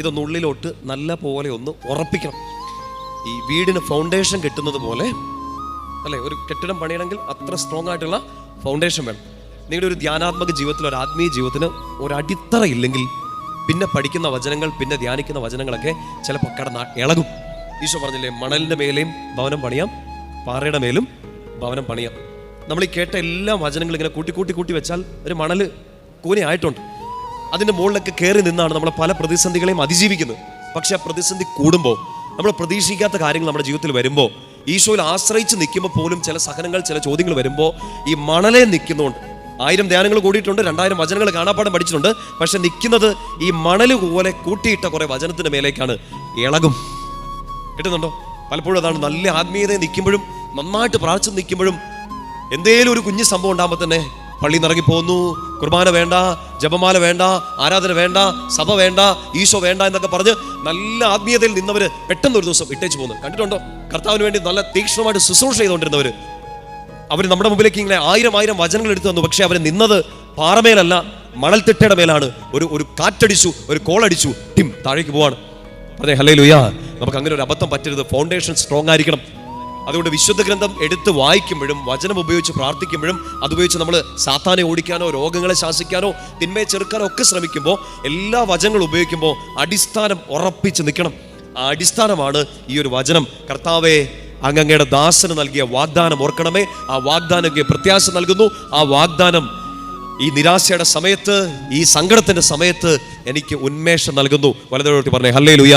ഇതൊന്ന് ഉള്ളിലോട്ട് നല്ല പോലെ ഒന്ന് ഉറപ്പിക്കണം. ഈ വീടിന് ഫൗണ്ടേഷൻ കെട്ടുന്നത് പോലെ അല്ലെ? ഒരു കെട്ടിടം പണിയണമെങ്കിൽ അത്ര സ്ട്രോങ് ആയിട്ടുള്ള ഫൗണ്ടേഷൻ വേണം. നിങ്ങളുടെ ഒരു ധ്യാനാത്മക ജീവിതത്തിൽ ഒരു ആത്മീയ ജീവിതത്തിന് ഒരു അടിത്തറ ഇല്ലെങ്കിൽ പിന്നെ പഠിക്കുന്ന വചനങ്ങൾ പിന്നെ ധ്യാനിക്കുന്ന വചനങ്ങളൊക്കെ ചിലപ്പോൾ കടന്ന് ഇളകും. ഈശോ പറഞ്ഞില്ലേ മണലിന്റെ മേലെയും ഭവനം പണിയാം പാറയുടെ മേലും ഭവനം പണിയാം. നമ്മൾ ഈ കേട്ട എല്ലാ വചനങ്ങളും ഇങ്ങനെ കൂട്ടി കൂട്ടി കൂട്ടി വെച്ചാൽ ഒരു മണൽ കൂനി കൂനയായിട്ടുണ്ട്. അതിന്റെ മുകളിലൊക്കെ കയറി നിന്നാണ് നമ്മൾ പല പ്രതിസന്ധികളെയും അതിജീവിക്കുന്നത്. പക്ഷേ ആ പ്രതിസന്ധി കൂടുമ്പോൾ നമ്മൾ പ്രതീക്ഷിക്കാത്ത കാര്യങ്ങൾ നമ്മുടെ ജീവിതത്തിൽ വരുമ്പോൾ ഈശോയിൽ ആശ്രയിച്ച് നിൽക്കുമ്പോൾ പോലും ചില സഹനങ്ങൾ ചില ചോദ്യങ്ങൾ വരുമ്പോൾ ഈ മണലെ നിൽക്കുന്നതുകൊണ്ട് ആയിരം ധ്യാനങ്ങൾ കൂടിയിട്ടുണ്ട് രണ്ടായിരം വചനങ്ങൾ കാണാപ്പാടം പഠിച്ചിട്ടുണ്ട് പക്ഷെ നിൽക്കുന്നത് ഈ മണൽ പോലെ കൂട്ടിയിട്ട കുറേ വചനത്തിന്റെ മേലേക്കാണ് ഇളകും. കിട്ടുന്നുണ്ടോ? പലപ്പോഴും അതാണ് നല്ല ആത്മീയത നിൽക്കുമ്പോഴും നന്നായിട്ട് പ്രാർത്ഥിച്ച് നിൽക്കുമ്പോഴും എന്തേലും ഒരു കുഞ്ഞു സംഭവം ഉണ്ടാകുമ്പോൾ തന്നെ പള്ളി നിറങ്ങി പോകുന്നു കുർബാന വേണ്ട ജപമാല വേണ്ട ആരാധന വേണ്ട സഭ വേണ്ട ഈശോ വേണ്ട എന്നൊക്കെ പറഞ്ഞ് നല്ല ആത്മീയതയിൽ നിന്നവർ പെട്ടെന്ന് ഒരു ദിവസം ഇട്ടേച്ച് പോകുന്നു കണ്ടിട്ടുണ്ടോ? കർത്താവിന് വേണ്ടി നല്ല തീക്ഷ്ണമായിട്ട് ശുശ്രൂഷ ചെയ്തുകൊണ്ടിരുന്നവർ അവർ നമ്മുടെ മുമ്പിലേക്ക് ഇങ്ങനെ ആയിരം ആയിരം വചനങ്ങൾ എടുത്തു തന്നു. പക്ഷേ അവർ നിന്നത് പാറമേലല്ല മണൽത്തിട്ടയുടെ മേലാണ്. ഒരു ഒരു കാറ്റടിച്ചു ഒരു കോളടിച്ചു ടിം താഴേക്ക് പോവാണ്. അതെ ഹലേ ലുയാ നമുക്ക് അങ്ങനെ ഒരു അബദ്ധം പറ്റരുത്. ഫൗണ്ടേഷൻ സ്ട്രോങ് ആയിരിക്കണം. അതുകൊണ്ട് വിശുദ്ധ ഗ്രന്ഥം എടുത്ത് വായിക്കുമ്പോഴും വചനം ഉപയോഗിച്ച് പ്രാർത്ഥിക്കുമ്പോഴും അതുപയോഗിച്ച് നമ്മൾ സാത്താനെ ഓടിക്കാനോ രോഗങ്ങളെ ശാസിക്കാനോ തിന്മയെ ചെറുക്കാനോ ഒക്കെ ശ്രമിക്കുമ്പോൾ എല്ലാ വചനങ്ങളും ഉപയോഗിക്കുമ്പോൾ അടിസ്ഥാനം ഉറപ്പിച്ച് നിൽക്കണം. ആ അടിസ്ഥാനമാണ് ഈ ഒരു വചനം. കർത്താവെ അങ്ങയുടെ ദാസന് നൽകിയ വാഗ്ദാനം ഓർക്കണമേ. ആ വാഗ്ദാനം പ്രത്യാശ നൽകുന്നു. ആ വാഗ്ദാനം ഈ നിരാശയുടെ സമയത്ത് ഈ സങ്കടത്തിന്റെ സമയത്ത് എനിക്ക് ഉന്മേഷം നൽകുന്നു. വലതോട്ടി പറഞ്ഞേ ഹല്ലേ ലുയാ